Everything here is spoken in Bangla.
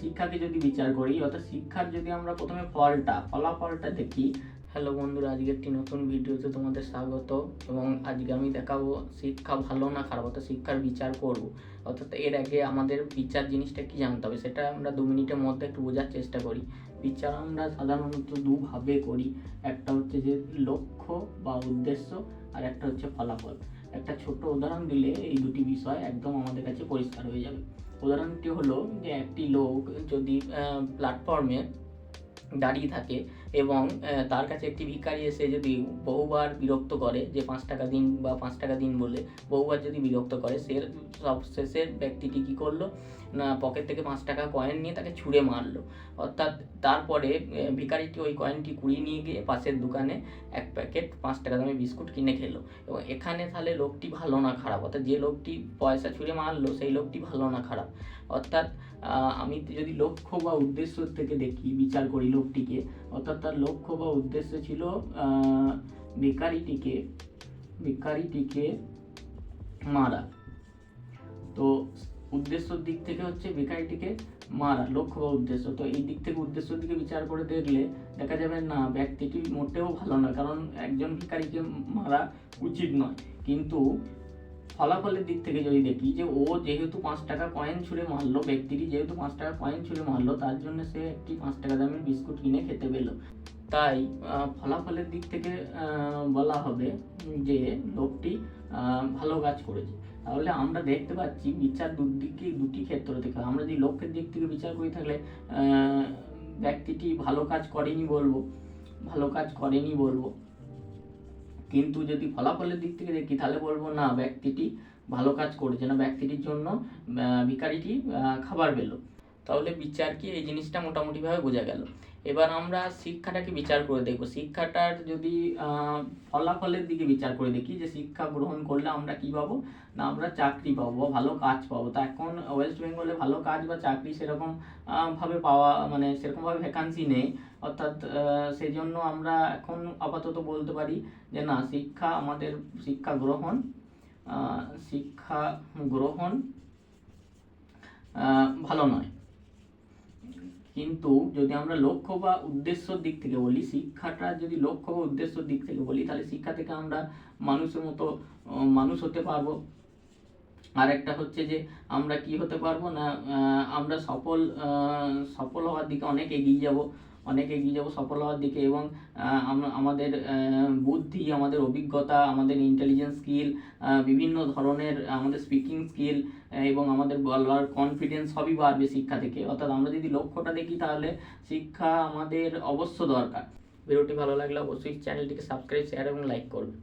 শিক্ষাকে যদি বিচার করি, অর্থাৎ শিক্ষার যদি আমরা প্রথমে ফলটা, ফলাফলটা দেখি। হ্যালো বন্ধুরা, আজকে একটি নতুন ভিডিওতে তোমাদের স্বাগত এবং আজকে আমি দেখাবো শিক্ষা ভালো না খারাপ, অর্থাৎ শিক্ষার বিচার করব। অর্থাৎ এর আগে আমাদের বিচার জিনিসটা কি জানতে হবে, সেটা আমরা দু মিনিটের মধ্যে একটু বোঝার চেষ্টা করি। বিচার আমরা সাধারণত দুভাবে করি, একটা হচ্ছে যে লক্ষ্য বা উদ্দেশ্য, আর একটা হচ্ছে ফলাফল। একটা ছোট উদাহরণ দিলে এই দুটি বিষয় একদম আমাদের কাছে পরিষ্কার হয়ে যাবে। উদাহরণটি হলো যে একটি লোক যদি প্ল্যাটফর্মে দাঁড়িয়ে থাকে এবং তার কাছে একটি ভিখারি এসে যদি বহুবার বিরক্ত করে যে পাঁচ টাকা দিন বা পাঁচ টাকা দিন বলে বহুবার যদি বিরক্ত করে সে সব শেষের ব্যক্তিটি কী করল? না পকেট থেকে পাঁচ টাকা কয়েন নিয়ে তাকে ছুঁড়ে মারলো। অর্থাৎ তারপরে আহ, ভিখারিটি ওই কয়েনটি কুড়িয়ে নিয়ে গিয়ে পাশের দোকানে এক প্যাকেট পাঁচ টাকা দামে বিস্কুট কিনে খেলো। এবং এখানে তাহলে লোকটি ভালো না খারাপ অর্থাৎ যে লোকটি পয়সা ছুঁড়ে মারলো সেই লোকটি ভালো না খারাপ। অর্থাৎ আমি যদি লক্ষ্য বা উদ্দেশ্য থেকে দেখি বিচার করি লোকটিকে অর্থাৎ তার লক্ষ্য বা উদ্দেশ্য ছিল আহ, ভিখারিটিকে ভিখারিটিকে মারা। তো উদ্দেশ্যর দিক থেকে হচ্ছে ভিখারিটিকে মারা লক্ষ্য বা উদ্দেশ্য। তো এই দিক থেকে উদ্দেশ্যর দিকে বিচার করে দেখলে দেখা যাবে না ব্যক্তিটি মোটেও ভালো নয় কারণ একজন ভিখারিকে মারা উচিত নয়। কিন্তু ফলাফলের দিক থেকে যদি দেখি যে ও যেহেতু পাঁচ টাকা কয়েন ছুঁড়ে মারলো, ব্যক্তিটি যেহেতু পাঁচ টাকা কয়েন ছুঁড়ে মারলো, তার জন্য সে একটি পাঁচ টাকা দামের বিস্কুট কিনে খেতে পেল। তাই ফলাফলের দিক থেকে বলা হবে যে লোকটি ভালো কাজ করেছে। তাহলে আমরা দেখতে পাচ্ছি বিচার দুদিকে, দুটি ক্ষেত্র থেকে। আমরা যদি লক্ষ্যের দিক থেকে বিচার করি থাকলে ব্যক্তিটি ভালো কাজ করেনি বলব, ভালো কাজ করেনি বলব। কিন্তু যদি ফলাফলের দিক থেকে দেখি, তাহলে বলব না, ব্যক্তিটি ভালো কাজ করেছে না, ব্যক্তিটির জন্য ভিকারিটি খাবার পেল। তাহলে বিচার কি? এই জিনিসটা মোটামুটিভাবে বোঝা গেল। এবার আমরা শিক্ষাটাকে বিচার করে দেখব। শিক্ষাটার যদি ফলাফলের দিকে বিচার করে দেখি যে শিক্ষা গ্রহণ করলে আমরা কি পাবো? না, আমরা চাকরি পাবো বা ভালো কাজ পাবো। তা এখন ওয়েস্ট বেঙ্গলে ভালো কাজ বা চাকরি সেরকম ভাবে পাওয়া মানে সেরকমভাবে ভ্যাকান্সি নেই। অর্থাৎ সেই জন্য আমরা এখন আপাতত বলতে পারি যে না, শিক্ষা আমাদের শিক্ষা গ্রহণ শিক্ষা গ্রহণ ভালো নয়। কিন্তু যদি আমরা লক্ষ্য বা উদ্দেশ্যর দিক থেকে বলি, শিক্ষাটা যদি লক্ষ্য বা উদ্দেশ্যর দিক থেকে বলি, তাহলে শিক্ষা থেকে আমরা মানুষের মতো মানুষ হতে পারব। আর একটা হচ্ছে যে আমরা কি হতে পারব না আমরা সফল সফল হওয়ার দিকে অনেক এগিয়ে যাব, অনেক এগিয়ে যাব সফল হওয়ার দিকে এবং আমাদের বুদ্ধি, আমাদের অভিজ্ঞতা, আমাদের ইন্টেলিজেন্স স্কিল বিভিন্ন ধরনের আমাদের স্পিকিং স্কিল এবং আমাদের বলার কনফিডেন্স সবই বাড়বে শিক্ষা থেকে। অর্থাৎ আমরা যদি লক্ষ্যটা দেখি তাহলে শিক্ষা আমাদের অবশ্য দরকার। ভিডিওটি ভালো লাগলে অবশ্যই চ্যানেলটিকে সাবস্ক্রাইব শেয়ার এবং লাইক করবে।